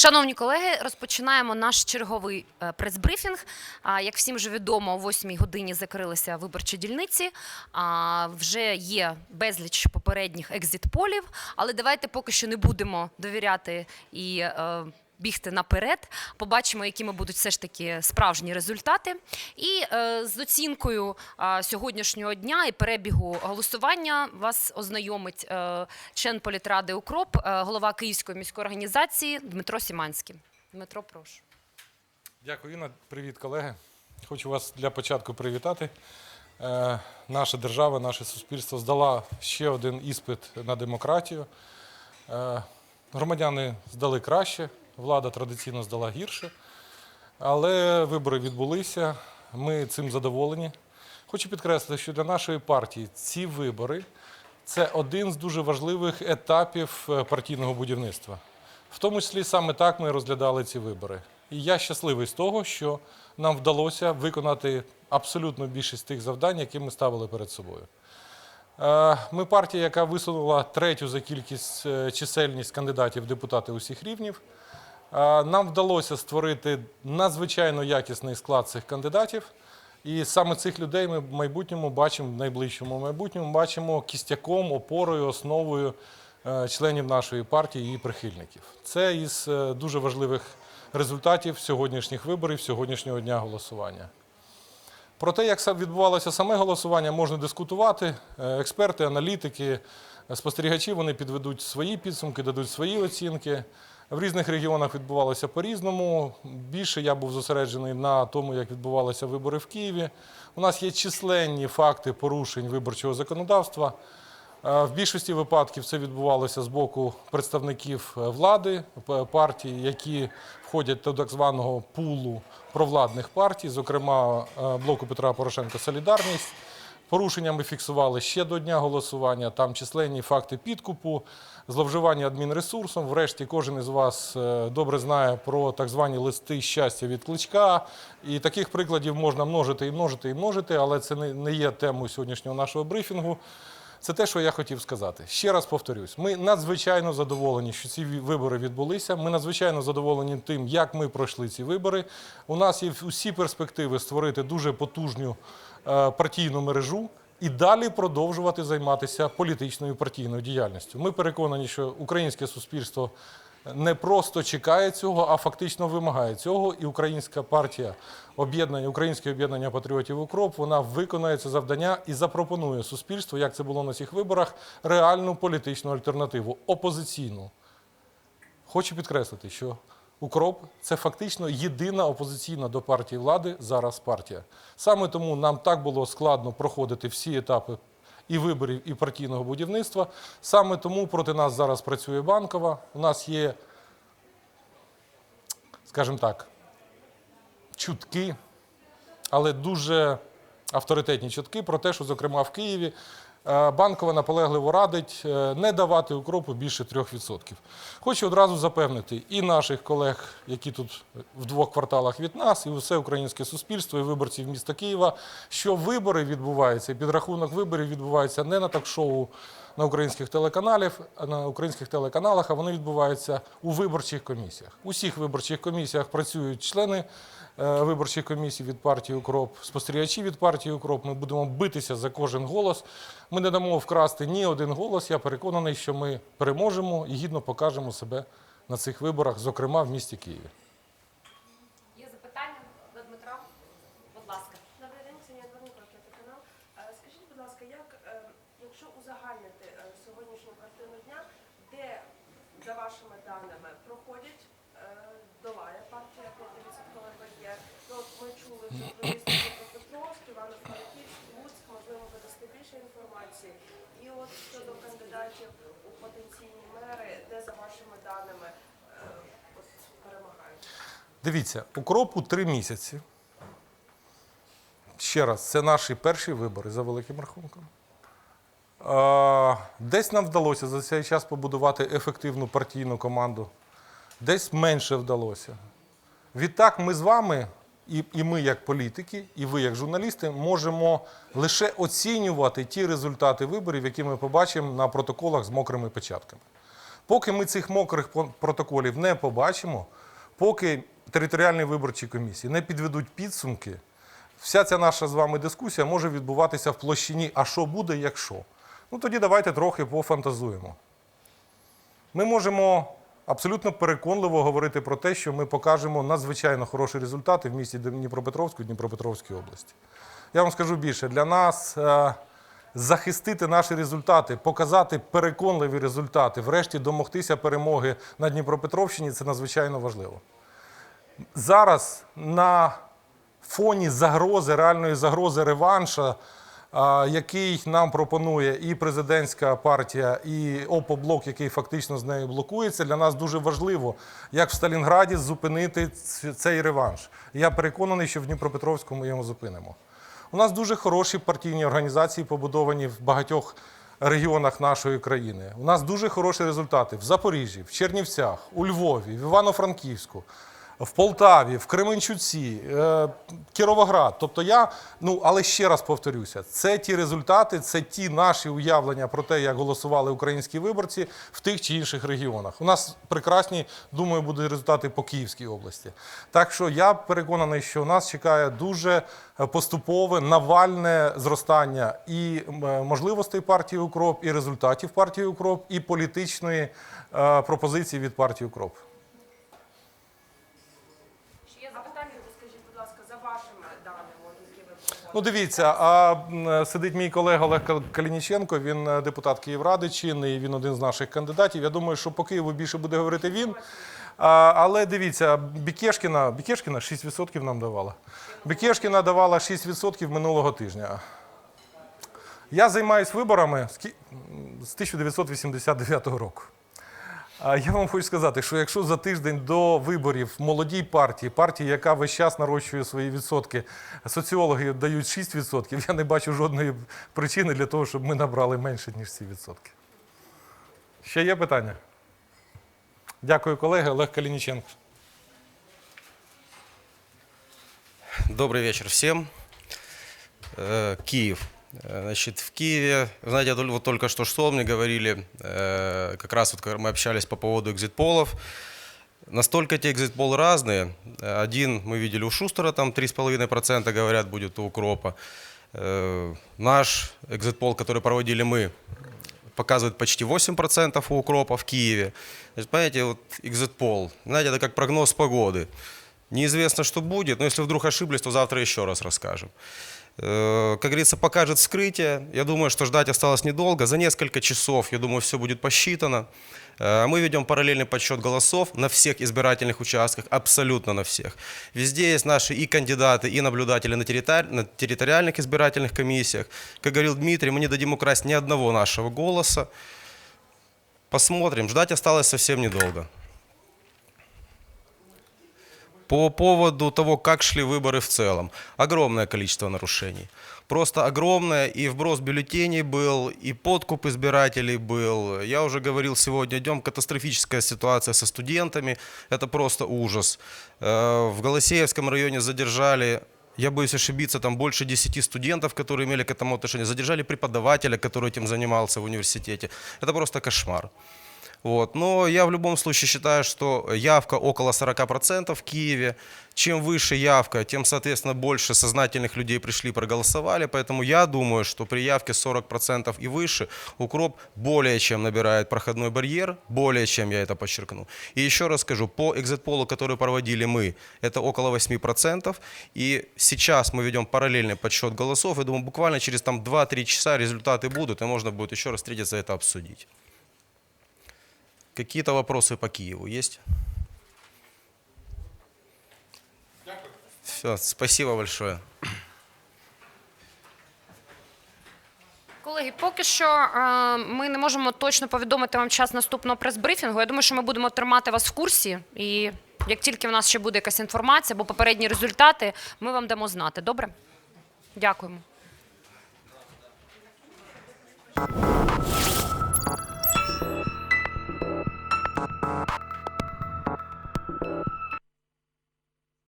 Шановні колеги, розпочинаємо наш черговий е, прес-брифінг. Як всім вже відомо, о 8 годині закрилися виборчі дільниці. Вже є безліч попередніх екзит-полів, але давайте поки що не будемо довіряти і е, бігти наперед. Побачимо, якими будуть все ж таки справжні результати. І е, з оцінкою а, сьогоднішнього дня і перебігу голосування вас ознайомить е, член політради Укроп, е, голова Київської міської організації Дмитро Сіманський. Дмитро, прошу. Дякую, Інна. Привіт, колеги. Хочу вас для початку привітати. Е, наша держава, наше суспільство здала ще один іспит на демократію. Е, громадяни здали краще, влада традиційно здала гірше. Але вибори відбулися. Ми цим задоволені. Хочу підкреслити, що для нашої партії ці вибори це один з дуже важливих етапів е, партійного будівництва. В тому числі саме так ми розглядали ці вибори. І я щасливий з того, що нам вдалося виконати абсолютну більшість тих завдань, які ми ставили перед собою. Е, Ми партія, яка висунула третю за кількість е, чисельність кандидатів в депутати усіх рівнів. Е, Нам вдалося створити надзвичайно якісний склад цих кандидатів. І саме цих людей ми в майбутньому бачимо, в найближчому майбутньому бачимо кістяком, опорою, основою е, членів нашої партії і прихильників. Це із е, дуже важливих результатів сьогоднішніх виборів, сьогоднішнього дня голосування. Про те, як відбувалося саме голосування, можна дискутувати. Експерти, аналітики, спостерігачі вони підведуть свої підсумки, дадуть свої оцінки. В різних регіонах відбувалося по-різному. Більше я був зосереджений на тому, як відбувалися вибори в Києві. У нас є численні факти порушень виборчого законодавства. Е, В більшості випадків це відбувалося з боку представників е, влади, партій, які входять до так званого пулу провладних партій, зокрема е, блоку Петра Порошенка Солідарність. Порушення ми фіксували ще до дня голосування. Там численні факти підкупу, зловживання адмінресурсом. Врешті кожен із вас е, добре знає про так звані листи щастя від кличка. І таких прикладів можна множити і множити і множити, але це не- є темою сьогоднішнього нашого брифінгу. Це те, що я хотів сказати. Ще раз повторюсь: ми надзвичайно задоволені, що ці вибори відбулися. Ми надзвичайно задоволені тим, як ми пройшли ці вибори. У нас є усі перспективи створити дуже потужну партійну мережу і далі продовжувати займатися політичною партійною діяльністю. Ми переконані, що українське суспільство не просто чекає цього, а фактично вимагає цього. І українська партія об'єднання, українське об'єднання патріотів Укроп, вона виконає це завдання і запропонує суспільству, як це було на цих виборах, реальну політичну альтернативу, опозиційну. Хочу підкреслити, що Укроп це фактично єдина опозиційна до партії влади зараз партія. Саме тому нам так було складно проходити всі етапи і виборів, і партійного будівництва. Саме тому проти нас зараз працює банкова. У нас є, скажімо так, чутки, але дуже авторитетні чутки про те, що, зокрема, в Києві банкова наполегливо радить е, не давати укропу більше 3%. Хочу одразу запевнити і наших колег, які тут в двох кварталах від нас, і усе українське суспільство, і виборців міста Києва, що вибори відбуваються, підрахунок виборів відбувається не на ток-шоу на українських телеканалів, на українських телеканалах, а вони відбуваються у виборчих комісіях. У всіх виборчих комісіях працюють члени е, виборчих комісій від партії Укроп, спостерігачі від партії Укроп. Ми будемо битися за кожен голос. Ми не дамо вкрасти ні один голос. Я переконаний, що ми переможемо і гідно покажемо себе на цих виборах, зокрема в місті Києві. Дивіться, укропу три місяці. Ще раз, це наші перші вибори за великим рахунком. Десь нам вдалося за цей час побудувати ефективну партійну команду, десь менше вдалося. Відтак, ми з вами, і, і ми як політики, і ви як журналісти, можемо лише оцінювати ті результати виборів, які ми побачимо на протоколах з мокрими печатками. Поки ми цих мокрих протоколів не побачимо, поки територіальні виборчі комісії не підведуть підсумки, вся ця наша з вами дискусія може відбуватися в площині, а що буде, якщо. Ну тоді давайте трохи пофантазуємо. Ми можемо абсолютно переконливо говорити про те, що ми покажемо надзвичайно хороші результати в місті Дніпропетровську і Дніпропетровській області. Я вам скажу більше, для нас е, захистити наші результати, показати переконливі результати, врешті домогтися перемоги на Дніпропетровщині це надзвичайно важливо. Зараз на фоні загрози, реальної загрози реванша, який нам пропонує і президентська партія, і ОПО-блок, який фактично з нею блокується, для нас дуже важливо, як в Сталінграді зупинити цей реванш. Я переконаний, що в Дніпропетровську ми його зупинимо. У нас дуже хороші партійні організації, побудовані в багатьох регіонах нашої країни. У нас дуже хороші результати в Запоріжжі, в Чернівцях, у Львові, в Івано-Франківську в Полтаві, в Кременчуці, е, Кіровоград. Тобто я, ну але ще раз повторюся, це ті результати, це ті наші уявлення про те, як голосували українські виборці в тих чи інших регіонах. У нас прекрасні, думаю, будуть результати по Київській області. Так що я переконаний, що нас чекає дуже е, поступове навальне зростання і е, можливостей партії Укроп, і результатів партії Укроп, і політичної пропозиції від партії Укроп. Ну, дивіться, а сидить мій колега Олег Калініченко, він е, депутат Київради чинний, він один з наших кандидатів. Я думаю, що по Києву більше буде говорити він. А, але дивіться, Бікешкіна, Бікешкіна 6% нам давала. Бікешкіна давала 6% минулого тижня. Я займаюся виборами з ки- з 1989 року. А я вам хочу сказати, що якщо за тиждень до виборів молодій партії, партії, яка весь час нарощує свої відсотки, соціологи дають 6%, я не бачу жодної причини для того, щоб ми набрали менше, ніж ці відсотки. Ще є питання? Дякую, колеги. Олег Калініченко. Добрый вечер всем. Э, Киев. Э, Значит, в Киеве, знаете, вот только что что мне говорили, э, как раз вот мы общались по поводу экзит-полов, настолько эти экзит-полы разные. Э, Один мы видели у Шустера, там 3,5% говорят будет у Укропа. Э, Наш экзит-пол, который проводили мы, показывает почти 8% у Укропа в Киеве. Значит, понимаете, вот экзит-пол, знаете, это как прогноз погоды. Неизвестно, что будет, но если вдруг ошиблись, то завтра еще раз расскажем. Э, Как говорится, покажет вскрытие. Я думаю, что ждать осталось недолго. За несколько часов, я думаю, все будет посчитано. Э, Мы ведем параллельный подсчет голосов на всех избирательных участках, абсолютно на всех. Везде есть наши и кандидаты, и наблюдатели на, территори- на территориальных избирательных комиссиях. Как говорил Дмитрий, мы не дадим украсть ни одного нашего голоса. Посмотрим. Ждать осталось совсем недолго. По поводу того, как шли выборы в целом. Огромное количество нарушений. Просто огромное. И вброс бюллетеней был, и подкуп избирателей был. Я уже говорил сегодня днем, катастрофическая ситуация со студентами. Это просто ужас. Э, В Голосеевском районе задержали я боюсь ошибиться, там больше 10 студентов, которые имели к этому отношение. Задержали преподавателя, который этим занимался в университете. Это просто кошмар. Вот. Но я в любом случае считаю, что явка около 40% в Киеве. Чем выше явка, тем, соответственно, больше сознательных людей пришли, проголосовали. Поэтому я думаю, что при явке 40% и выше укроп более чем набирает проходной барьер, более чем я это подчеркну. И еще раз скажу, по экзит-полу, который проводили мы, это около 8%. И сейчас мы ведем параллельный подсчет голосов. Я думаю, буквально через там 2-3 часа результаты будут, и можно будет еще раз встретиться это обсудить. Какие-то вопросы по Киеву есть? Все, спасибо большое. Колеги, поки що е, ми не можемо точно повідомити вам час наступного прес-брифінгу. Я думаю, що ми будемо тримати вас в курсі. І як тільки в нас ще буде якась інформація або попередні результати, ми вам дамо знати. Добре? Дякуємо.